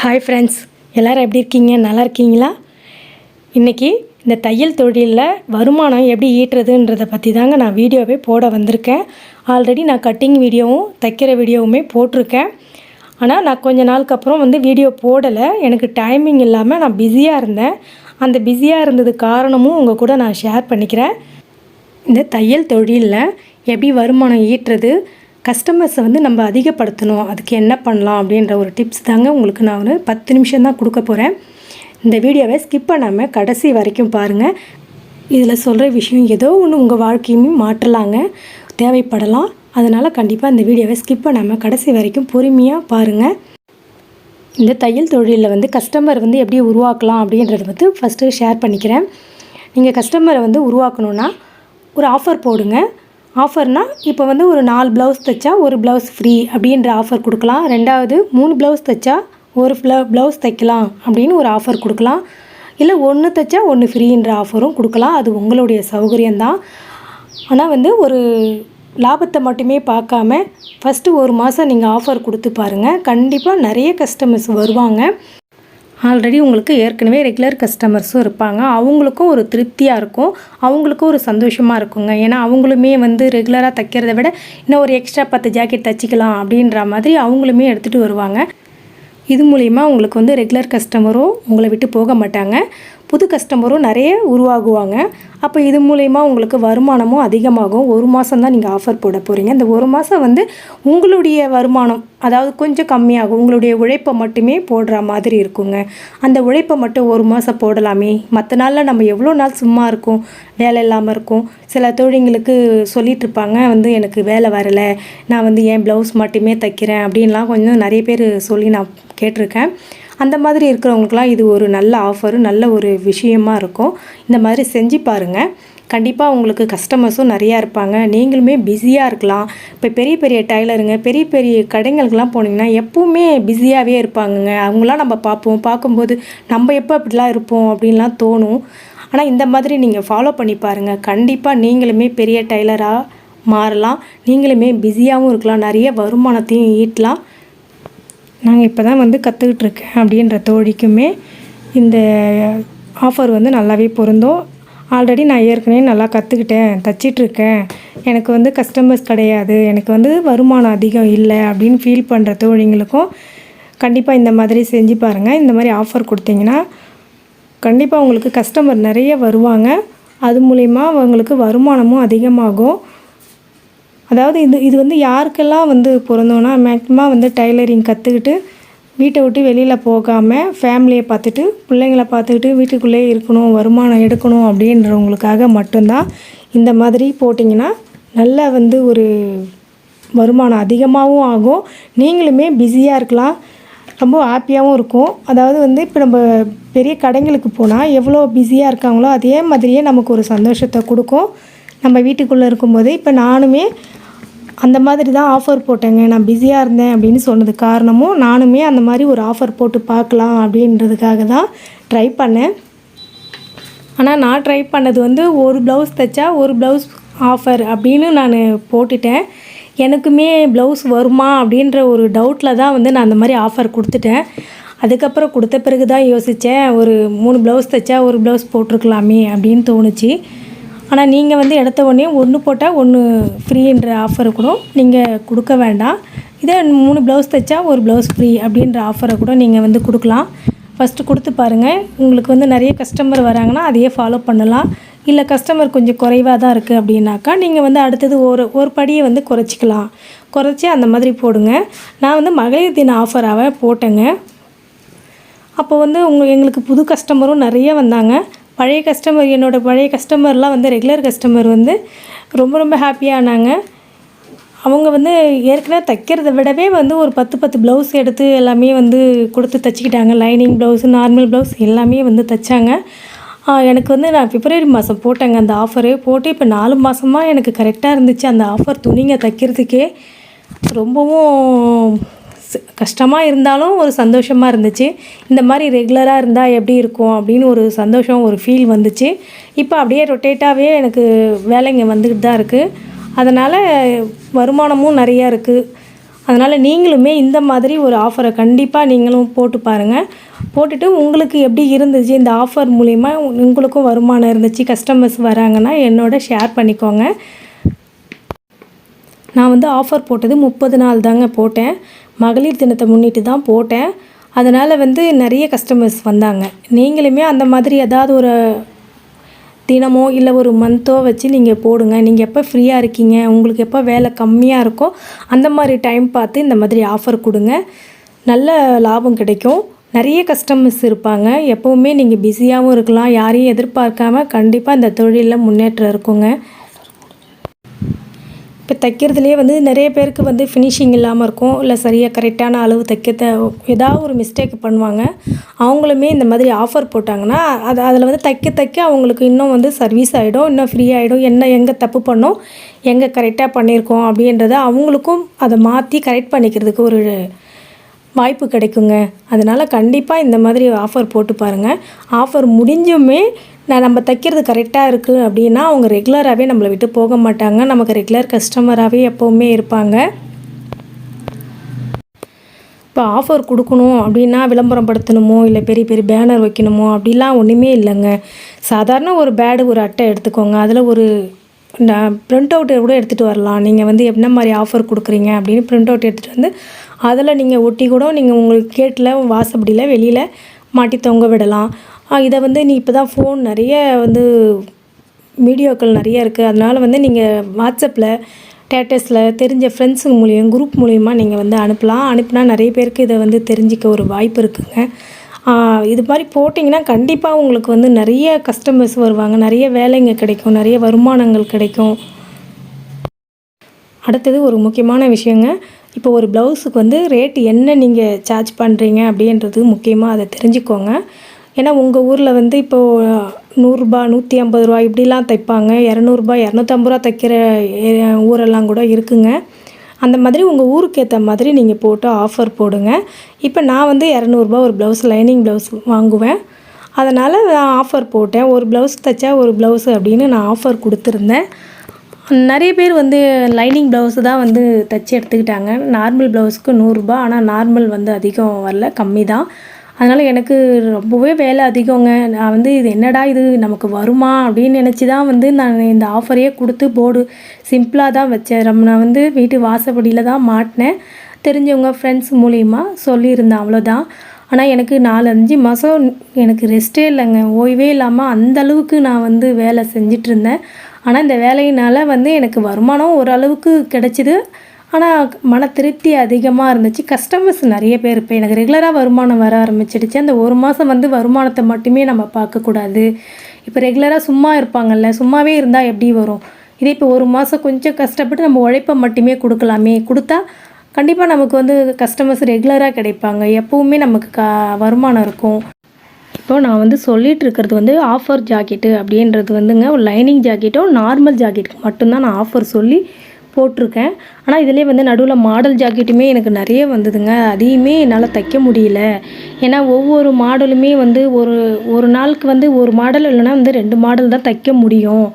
Hi friends எல்லோரும் எப்படி இருக்கீங்க? நல்லா இருக்கீங்களா? இன்றைக்கி இந்த தையல் தொழிலில் வருமானம் எப்படி ஈட்டுறதுன்றதை பற்றி தாங்க நான் வீடியோவே போட வந்திருக்கேன். ஆல்ரெடி நான் கட்டிங் வீடியோவும் தைக்கிற வீடியோவுமே போட்டிருக்கேன். ஆனால் நான் கொஞ்ச நாளுக்கு அப்புறம் வந்து வீடியோ போடலை. எனக்கு டைமிங் இல்லாமல் நான் பிஸியாக இருந்தேன். அந்த பிஸியாக இருந்தது காரணமும் உங்கள் கூட நான் ஷேர் பண்ணிக்கிறேன். இந்த தையல் தொழிலில் எப்படி வருமானம் ஈட்டுறது? கஸ்டமர்ஸை வந்து நம்ம அதிகப்படுத்தணும். அதுக்கு என்ன பண்ணலாம் அப்படின்ற ஒரு டிப்ஸ் தாங்க உங்களுக்கு நான் ஒரு பத்து நிமிஷம் தான் கொடுக்க போகிறேன் இந்த வீடியோவை ஸ்கிப் பண்ணாமல் கடைசி வரைக்கும் பாருங்கள் இதில் சொல்கிற விஷயம் ஏதோ ஒன்று உங்கள் வாழ்க்கையுமே மாற்றலாங்க. தேவைப்படலாம். அதனால் கண்டிப்பாக இந்த வீடியோவை ஸ்கிப் பண்ணாமல் கடைசி வரைக்கும் பொறுமையாக பாருங்கள் இந்த தையல் தொழிலில் வந்து கஸ்டமர் வந்து எப்படி உருவாக்கலாம் அப்படின்றத வந்து ஃபஸ்ட்டு ஷேர் பண்ணிக்கிறேன். நீங்கள் கஸ்டமரை வந்து உருவாக்கணுன்னா ஒரு ஆஃபர் போடுங்க. ஆஃபர்னால் இப்போ வந்து ஒரு நாலு ப்ளவுஸ் தைச்சா ஒரு ப்ளவுஸ் ஃப்ரீ அப்படின்ற ஆஃபர் கொடுக்கலாம். ரெண்டாவது மூணு ப்ளவுஸ் தைச்சா ஒரு ப்ளவுஸ் தைக்கலாம் அப்படின்னு ஒரு ஆஃபர் கொடுக்கலாம். இல்லை ஒன்று தைச்சா ஒன்று ஃப்ரீன்ற ஆஃபரும் கொடுக்கலாம். அது உங்களுடைய சௌகரியம்தான். ஆனால் வந்து ஒரு லாபத்தை மட்டுமே பார்க்காம ஃபஸ்ட்டு ஒரு மாதம் நீங்கள் ஆஃபர் கொடுத்து பாருங்கள் கண்டிப்பாக நிறைய கஸ்டமர்ஸ் வருவாங்க. ஆல்ரெடி உங்களுக்கு ஏற்கனவே ரெகுலர் கஸ்டமர்ஸும் இருப்பாங்க. அவங்களுக்கும் ஒரு திருப்தியாக இருக்கும். அவங்களுக்கும் ஒரு சந்தோஷமாக இருக்குங்க. ஏன்னா அவங்களுமே வந்து ரெகுலராக தைக்கிறத விட இன்னும் ஒரு எக்ஸ்ட்ரா பத்து ஜாக்கெட் தைச்சிக்கலாம் அப்படின்ற மாதிரி அவங்களுமே எடுத்துகிட்டு வருவாங்க. இது மூலிமா உங்களுக்கு வந்து ரெகுலர் கஸ்டமரும் உங்களை விட்டு போக மாட்டாங்க. புது கஸ்டமரும் நிறைய உருவாகுவாங்க. அப்போ இது மூலயமா உங்களுக்கு வருமானமும் அதிகமாகும். ஒரு மாதம் தான் நீங்கள் ஆஃபர் போட போகிறீங்க இந்த ஒரு மாதம் வந்து உங்களுடைய வருமானம் அதாவது கொஞ்சம் கம்மியாகும். உங்களுடைய உழைப்பை மட்டுமே போடுற மாதிரி இருக்குங்க. அந்த உழைப்பை மட்டும் ஒரு மாதம் போடலாமே. மற்ற நாளில் நம்ம எவ்வளோ நாள் சும்மா இருக்கும் வேலை இல்லாமல் இருக்கும். சில தொழில்களுக்கு சொல்லிகிட்ருப்பாங்க வந்து எனக்கு வேலை வரலை நான் வந்து என் ப்ளவுஸ் மட்டுமே தைக்கிறேன் அப்படின்லாம் கொஞ்சம் நிறைய பேர் சொல்லி நான் கேட்டிருக்கேன். அந்த மாதிரி இருக்கிறவங்களுக்குலாம் இது ஒரு நல்ல ஆஃபரும் நல்ல ஒரு விஷயமா இருக்கும். இந்த மாதிரி செஞ்சு பாருங்கள் கண்டிப்பாக உங்களுக்கு கஸ்டமர்ஸும் நிறையா இருப்பாங்க. நீங்களுமே பிஸியாக இருக்கலாம். இப்போ பெரிய பெரிய டைலருங்க பெரிய பெரிய கடைங்களுக்கெலாம் போனீங்கன்னா எப்போவுமே பிஸியாகவே இருப்பாங்கங்க. அவங்களாம் நம்ம பார்ப்போம். பார்க்கும்போது நம்ம எப்போ அப்படிலாம் இருப்போம் அப்படின்லாம் தோணும். ஆனால் இந்த மாதிரி நீங்கள் ஃபாலோ பண்ணி பாருங்கள் கண்டிப்பாக நீங்களுமே பெரிய டைலராக மாறலாம். நீங்களுமே பிஸியாகவும் இருக்கலாம். நிறைய வருமானத்தையும் ஈட்டலாம். நாங்கள் இப்போ தான் வந்து கற்றுக்கிட்டு இருக்கேன் அப்படின்ற தோழிக்குமே இந்த ஆஃபர் வந்து நல்லாவே பொருந்தும். ஆல்ரெடி நான் ஏற்கனவே நல்லா கற்றுக்கிட்டேன் தச்சிட்ருக்கேன் எனக்கு வந்து கஸ்டமர்ஸ் கிடையாது. எனக்கு வந்து வருமானம் அதிகம் இல்லை அப்படின்னு ஃபீல் பண்ணுற தோழிங்களுக்கும் கண்டிப்பாக இந்த மாதிரி செஞ்சு பாருங்கள் இந்த மாதிரி ஆஃபர் கொடுத்தீங்கன்னா கண்டிப்பாக உங்களுக்கு கஸ்டமர் நிறைய வருவாங்க. அது மூலிமா அவங்களுக்கு வருமானமும் அதிகமாகும். அதாவது இது இது வந்து யாருக்கெல்லாம் வந்து பிறந்தோன்னா மேக்ஸிமம் வந்து டைலரிங் கற்றுக்கிட்டு வீட்டை விட்டு வெளியில் போகாமல் ஃபேமிலியை பார்த்துட்டு பிள்ளைங்கள பார்த்துக்கிட்டு வீட்டுக்குள்ளே இருக்கணும் வருமானம் எடுக்கணும் அப்படின்றவங்களுக்காக மட்டும்தான் இந்த மாதிரி போட்டிங்கன்னா நல்லா வந்து ஒரு வருமானம் அதிகமாகவும் ஆகும். நீங்களுமே பிஸியாக இருக்கலாம். ரொம்ப ஹாப்பியாகவும் இருக்கும். அதாவது வந்து இப்போ நம்ம பெரிய கடைங்களுக்கு போனால் எவ்வளோ பிஸியாக இருக்காங்களோ அதே மாதிரியே நமக்கு ஒரு சந்தோஷத்தை கொடுக்கும். நம்ம வீட்டுக்குள்ளே இருக்கும்போது இப்போ நானுமே அந்த மாதிரி தான் ஆஃபர் போட்டேங்க. நான் பிஸியாக இருந்தேன் அப்படின்னு சொன்னது காரணமும் நானுமே அந்த மாதிரி ஒரு ஆஃபர் போட்டு பார்க்கலாம் அப்படின்றதுக்காக தான் ட்ரை பண்ணேன். ஆனால் நான் ட்ரை பண்ணது வந்து ஒரு ப்ளவுஸ் தைச்சா ஒரு ப்ளவுஸ் ஆஃபர் அப்படின்னு நான் போட்டுட்டேன். எனக்குமே ப்ளவுஸ் வருமா அப்படின்ற ஒரு டவுட்டில் தான் வந்து நான் அந்த மாதிரி ஆஃபர் கொடுத்துட்டேன். அதுக்கப்புறம் கொடுத்த பிறகு தான் யோசித்தேன் ஒரு மூணு ப்ளவுஸ் தைச்சா ஒரு ப்ளவுஸ் போட்டிருக்கலாமே அப்படின்னு தோணுச்சு. ஆனால் நீங்கள் வந்து எடுத்த உடனே ஒன்று போட்டால் ஒன்று ஃப்ரீன்ற ஆஃபரை கூட நீங்கள் கொடுக்க வேண்டாம். இதே மூணு ப்ளவுஸ் தைச்சா ஒரு ப்ளவுஸ் ஃப்ரீ அப்படின்ற ஆஃபரை கூட நீங்கள் வந்து கொடுக்கலாம். ஃபஸ்ட்டு கொடுத்து பாருங்கள் உங்களுக்கு வந்து நிறைய கஸ்டமர் வராங்கன்னா அதையே ஃபாலோ பண்ணலாம். இல்லை கஸ்டமர் கொஞ்சம் குறைவாக தான் இருக்குது அப்படின்னாக்கா நீங்கள் வந்து அடுத்தது ஒரு ஒரு படியை வந்து குறைச்சிக்கலாம். குறைச்சி அந்த மாதிரி போடுங்க. நான் வந்து மகளிர் தின ஆஃபராக போட்டேங்க. அப்போ வந்து உங்கள் எங்களுக்கு புது கஸ்டமரும் நிறைய வந்தாங்க. பழைய கஸ்டமர் என்னோடய பழைய கஸ்டமர்லாம் வந்து ரெகுலர் கஸ்டமர் வந்து ரொம்ப ரொம்ப ஹாப்பியானாங்க அவங்க வந்து ஏற்கனவே தைக்கிறத விடவே வந்து ஒரு பத்து பத்து ப்ளவுஸ் எடுத்து எல்லாமே வந்து கொடுத்து தைச்சிக்கிட்டாங்க. லைனிங் ப்ளவுஸ் நார்மல் ப்ளவுஸ் எல்லாமே வந்து தைச்சாங்க. எனக்கு வந்து நான் பிப்ரவரி மாதம் போட்டேங்க அந்த ஆஃபரு போட்டு இப்போ நாலு மாதமாக எனக்கு கரெக்டாக இருந்துச்சு அந்த ஆஃபர் துணிங்க தைக்கிறதுக்கே. ரொம்பவும் கஷ்டமாக இருந்தாலும் ஒரு சந்தோஷமாக இருந்துச்சு. இந்த மாதிரி ரெகுலராக இருந்தால் எப்படி இருக்கும் அப்படின்னு ஒரு சந்தோஷம் ஒரு ஃபீல் வந்துச்சு. இப்போ அப்படியே ரொட்டேட்டாகவே எனக்கு வேலைங்க வந்துக்கிட்டு தான் இருக்குது அதனால் வருமானமும் நிறையா இருக்குது அதனால் நீங்களுமே இந்த மாதிரி ஒரு ஆஃபரை கண்டிப்பாக நீங்களும் போட்டு பாருங்கள் போட்டுட்டு உங்களுக்கு எப்படி இருந்துச்சு இந்த ஆஃபர் மூலிமா உங்களுக்கும் வருமானம் இருந்துச்சு கஸ்டமர்ஸ் வராங்கன்னா என்னோட ஷேர் பண்ணிக்கோங்க. நான் வந்து ஆஃபர் போட்டது முப்பது நாள் தாங்க போட்டேன். மகளிர் தினத்தை முன்னிட்டு தான் போட்டேன். அதனால் வந்து நிறைய கஸ்டமர்ஸ் வந்தாங்க. நீங்களுமே அந்த மாதிரி ஏதாவது ஒரு தினமோ இல்லை ஒரு மந்த்தோ வச்சு நீங்கள் போடுங்க. நீங்கள் எப்போ ஃப்ரீயாக இருக்கீங்க? உங்களுக்கு எப்போ வேலை கம்மியாக இருக்கோ அந்த மாதிரி டைம் பார்த்து இந்த மாதிரி ஆஃபர் கொடுங்க. நல்ல லாபம் கிடைக்கும். நிறைய கஸ்டமர்ஸ் இருப்பாங்க. எப்போவுமே நீங்கள் பிஸியாகவும் இருக்கலாம். யாரையும் எதிர்பார்க்காம கண்டிப்பாக இந்த தொழிலில் முன்னேற்றம் இருக்குங்க. இப்போ தைக்கிறதுலேயே வந்து நிறைய பேருக்கு வந்து ஃபினிஷிங் இல்லாமல் இருக்கும். இல்லை சரியாக கரெக்டான அளவு தைக்க த ஏதாவது ஒரு மிஸ்டேக் பண்ணுவாங்க. அவங்களுமே இந்த மாதிரி ஆஃபர் போட்டாங்கன்னா அது அதில் வந்து தைக்க தைக்க அவங்களுக்கு இன்னும் வந்து சர்வீஸ் ஆகிடும் இன்னும் ஃப்ரீ ஆகிடும் என்ன எங்கே தப்பு பண்ணோம்? எங்கே கரெக்டாக பண்ணியிருக்கோம்? அப்படின்றத அவங்களுக்கும் அதை மாற்றி கரெக்ட் பண்ணிக்கிறதுக்கு ஒரு வாய்ப்பு கிடைக்குங்க. அதனால் கண்டிப்பாக இந்த மாதிரி ஆஃபர் போட்டு பாருங்கள் ஆஃபர் முடிஞ்சுமே நான் நம்ம தைக்கிறது கரெக்டாக இருக்குது அப்படின்னா அவங்க ரெகுலராகவே நம்மளை விட்டு போக மாட்டாங்க. நமக்கு ரெகுலர் கஸ்டமராகவே எப்போவுமே இருப்பாங்க. இப்போ ஆஃபர் கொடுக்கணும் அப்படின்னா விளம்பரம் படுத்தணுமோ இல்லை பெரிய பெரிய பேனர் வைக்கணுமோ அப்படிலாம் ஒன்றுமே இல்லைங்க. சாதாரண ஒரு பேடு ஒரு அட்டை எடுத்துக்கோங்க. அதில் ஒரு ப்ரிண்ட் அவுட் கூட எடுத்துகிட்டு வரலாம். நீங்கள் வந்து என்ன மாதிரி ஆஃபர் கொடுக்குறீங்க அப்படின்னு ப்ரிண்ட் அவுட் எடுத்துகிட்டு வந்து அதில் நீங்கள் ஒட்டி கூட நீங்கள் உங்களுக்கு கேட்டில் வாசப்படியில் வெளியில் மாட்டி தொங்க விடலாம். இதை வந்து நீ இப்போ தான் ஃபோன் நிறைய வந்து வீடியோக்கள் நிறைய இருக்குது அதனால் வந்து நீங்கள் வாட்ஸ்அப்பில் டேட்டஸில் தெரிஞ்ச ஃப்ரெண்ட்ஸுங்க மூலியம் குரூப் மூலியமாக நீங்கள் வந்து அனுப்பலாம். அனுப்புனா நிறைய பேருக்கு இதை வந்து தெரிஞ்சிக்க ஒரு வாய்ப்பு இருக்குங்க. இது மாதிரி போட்டிங்கன்னா கண்டிப்பாக உங்களுக்கு வந்து நிறைய கஸ்டமர்ஸ் வருவாங்க. நிறைய வேலைங்க கிடைக்கும். நிறைய வருமானங்கள் கிடைக்கும். அடுத்தது ஒரு முக்கியமான விஷயங்க. இப்போ ஒரு ப்ளவுஸுக்கு வந்து ரேட் என்ன நீங்கள் சார்ஜ் பண்ணுறீங்க அப்படின்றது முக்கியமாக அதை தெரிஞ்சுக்கோங்க. ஏன்னா உங்கள் ஊரில் வந்து இப்போது நூறுரூபா நூற்றி ஐம்பது ரூபா இப்படிலாம் தைப்பாங்க. இரநூறுபா இரநூத்தம்பது ரூபா தைக்கிற ஊரெல்லாம் கூட இருக்குங்க. அந்த மாதிரி உங்கள் ஊருக்கு ஏற்ற மாதிரி நீங்கள் போட்டு ஆஃபர் போடுங்க. இப்போ நான் வந்து இரநூறுபா ஒரு ப்ளவுஸ் லைனிங் ப்ளவுஸ் வாங்குவேன். அதனால் நான் ஆஃபர் போட்டேன். ஒரு ப்ளவுஸ் தைச்சா ஒரு ப்ளவுஸ் அப்படின்னு நான் ஆஃபர் கொடுத்துருந்தேன். நிறைய பேர் வந்து லைனிங் ப்ளவுஸு தான் வந்து தைச்சி எடுத்துக்கிட்டாங்க. நார்மல் ப்ளவுஸுக்கு நூறுரூபா ஆனால் நார்மல் வந்து அதிகம் வரல கம்மி தான் அதனால் எனக்கு ரொம்பவே வேலை அதிகங்க. நான் வந்து இது என்னடா இது? நமக்கு வருமா? அப்படின்னு நினச்சி தான் வந்து நான் இந்த ஆஃபரையே கொடுத்து போர்டு சிம்பிளாக தான் வச்சேன். ரொம்ப நான் வந்து வீட்டு வாசப்படியில் தான் மாட்டினேன். தெரிஞ்சவங்க ஃப்ரெண்ட்ஸ் மூலிமா சொல்லியிருந்தேன் அவ்வளோதான் ஆனால் எனக்கு நாலு அஞ்சு மாதம் எனக்கு ரெஸ்ட்டே இல்லைங்க. ஓய்வே இல்லாமல் அந்த அளவுக்கு நான் வந்து வேலை செஞ்சிட்ருந்தேன் ஆனால் இந்த வேலையினால் வந்து எனக்கு வருமானம் ஓரளவுக்கு கிடச்சிது. ஆனால் மன திருப்தி அதிகமாக இருந்துச்சு. கஸ்டமர்ஸ் நிறைய பேர் இப்போ எனக்கு ரெகுலராக வருமானம் வர ஆரம்பிச்சிடுச்சு. அந்த ஒரு மாதம் வந்து வருமானத்தை மட்டுமே நம்ம பார்க்கக்கூடாது இப்போ ரெகுலராக சும்மா இருப்பாங்கல்ல சும்மாவே இருந்தால் எப்படி வரும்? இதே இப்போ ஒரு மாதம் கொஞ்சம் கஷ்டப்பட்டு நம்ம உழைப்பை மட்டுமே கொடுக்கலாமே. கொடுத்தா கண்டிப்பாக நமக்கு வந்து கஸ்டமர்ஸ் ரெகுலராக கிடைப்பாங்க. எப்போவுமே நமக்கு க வருமானம் இருக்கும். இப்போது நான் வந்து சொல்லிகிட்டு இருக்கிறது வந்து ஆஃபர் ஜாக்கெட்டு அப்படின்றது வந்துங்க ஒரு லைனிங் ஜாக்கெட்டும் நார்மல் ஜாக்கெட்டுக்கு மட்டும்தான் நான் ஆஃபர் சொல்லி போட்டிருக்கேன். ஆனால் இதிலே வந்து நடுவில் மாடல் ஜாக்கெட்டுமே எனக்கு நிறைய வந்ததுங்க. அதையுமே என்னால் தைக்க முடியல. ஏன்னா ஒவ்வொரு மாடலுமே வந்து ஒரு ஒரு நாளுக்கு வந்து ஒரு மாடல் இல்லைன்னா வந்து ரெண்டு மாடல் தான் தைக்க முடியும்.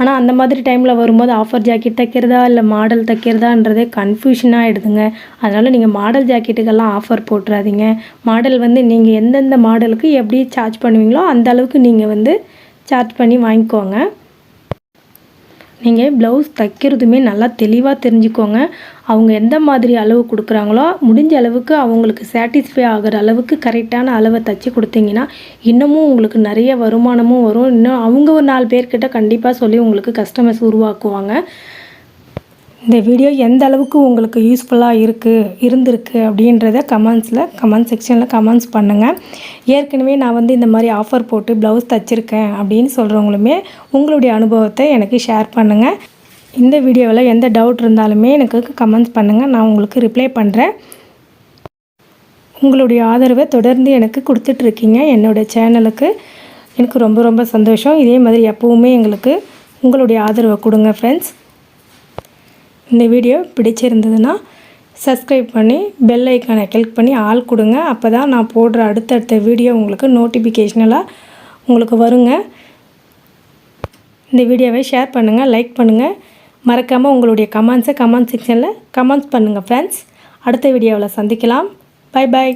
ஆனால் அந்த மாதிரி டைமில் வரும்போது ஆஃபர் ஜாக்கெட் தைக்கிறதா இல்லை மாடல் தைக்கிறதான்றதே கன்ஃபியூஷனாக ஆகிடுதுங்க அதனால் நீங்கள் மாடல் ஜாக்கெட்டுக்கெல்லாம் ஆஃபர் போட்டுறாதீங்க. மாடல் வந்து நீங்கள் எந்தெந்த மாடலுக்கு எப்படி சார்ஜ் பண்ணுவீங்களோ அந்த அளவுக்கு நீங்கள் வந்து சார்ஜ் பண்ணி வாங்கிக்கோங்க. நீங்கள் ப்ளவுஸ் தைக்கிறதுமே நல்லா தெளிவாக தெரிஞ்சுக்கோங்க. அவங்க எந்த மாதிரி அளவு கொடுக்குறாங்களோ முடிஞ்ச அளவுக்கு அவங்களுக்கு சாட்டிஸ்ஃபை ஆகிற அளவுக்கு கரெக்டான அளவை தைச்சி கொடுத்தீங்கன்னா இன்னமும் உங்களுக்கு நிறைய வருமானமும் வரும். இன்னும் அவங்க ஒரு நாலு பேர்கிட்ட கண்டிப்பாக சொல்லி உங்களுக்கு கஸ்டமர்ஸ் உருவாக்குவாங்க. இந்த வீடியோ எந்த அளவுக்கு உங்களுக்கு யூஸ்ஃபுல்லாக இருக்குது இருந்திருக்கு அப்படின்றத கமெண்ட்ஸில் கமெண்ட் செக்ஷனில் கமெண்ட்ஸ் பண்ணுங்கள் ஏற்கனவே நான் வந்து இந்த மாதிரி ஆஃபர் போட்டு ப்ளவுஸ் தைச்சிருக்கேன் அப்படின்னு சொல்கிறவங்களுமே உங்களுடைய அனுபவத்தை எனக்கு ஷேர் பண்ணுங்கள் இந்த வீடியோவில் எந்த டவுட் இருந்தாலுமே எனக்கு கமெண்ட்ஸ் பண்ணுங்கள் நான் உங்களுக்கு ரிப்ளை பண்ணுறேன் உங்களுடைய ஆதரவை தொடர்ந்து எனக்கு கொடுத்துட்ருக்கீங்க என்னோடய சேனலுக்கு எனக்கு ரொம்ப ரொம்ப சந்தோஷம். இதே மாதிரி எப்போவுமே எங்களுக்கு உங்களுடைய ஆதரவை கொடுங்க ஃப்ரெண்ட்ஸ் இந்த வீடியோ பிடிச்சிருந்ததுன்னா சப்ஸ்கிரைப் பண்ணி பெல் ஐக்கானை கிளிக் பண்ணி ஆள் கொடுங்க. அப்போ தான் நான் போடுற அடுத்தடுத்த வீடியோ உங்களுக்கு நோட்டிஃபிகேஷனலாக உங்களுக்கு வருங்க. இந்த வீடியோவை ஷேர் பண்ணுங்கள் லைக் பண்ணுங்கள் மறக்காமல் உங்களுடைய கமெண்ட்ஸை கமெண்ட் செக்ஷனில் கமெண்ட்ஸ் பண்ணுங்கள் ஃப்ரெண்ட்ஸ் அடுத்த வீடியோவில் சந்திக்கலாம். Bye bye